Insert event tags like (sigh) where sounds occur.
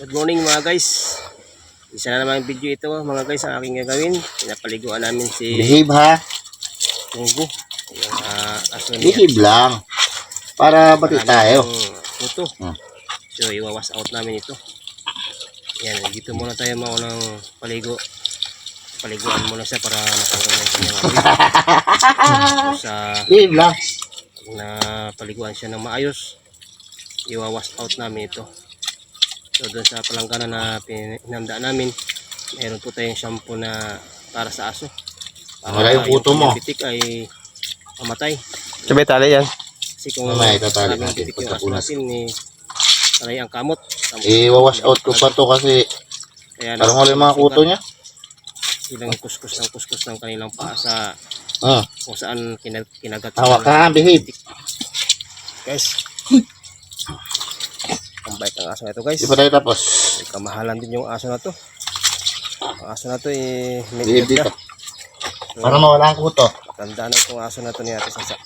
Good morning mga guys. Isa na naman video ito mga guys ang aking gagawin. Pinapaliguan namin si Behave ha. Tunggu. Yung uh, aso niya. Behave lang. Para bati tayo. Puto. Hmm. So iwawas out namin ito. Yan, dito muna tayo maunang paligo. Paliguan muna siya para matanggal yung kanyang (laughs) sa Behave lang. na paliguan siya ng maayos iwawas out namin ito so doon sa palanggana na pinamda namin meron po tayong shampoo na para sa aso Wala yung puto mo. bitik ay mamatay Sabay tali yan. kasi kung Mamaya itatali maraming natin bitik yung aso pagkapunas. natin eh, sanay ang kamot I-wash out ko pa to kasi kaya parang wala yung mga kuto niya. silang kuskus ng kuskus ng kanilang paa sa Ah, kung saan kinag kinagat ng ka, behave. guys (laughs) ang bait ng aso na ito guys Di pa tayo tapos. May kamahalan din yung aso na to ang aso na to eh dito. Para mawala ang kuto. matanda na itong aso na to ni Ate Sasa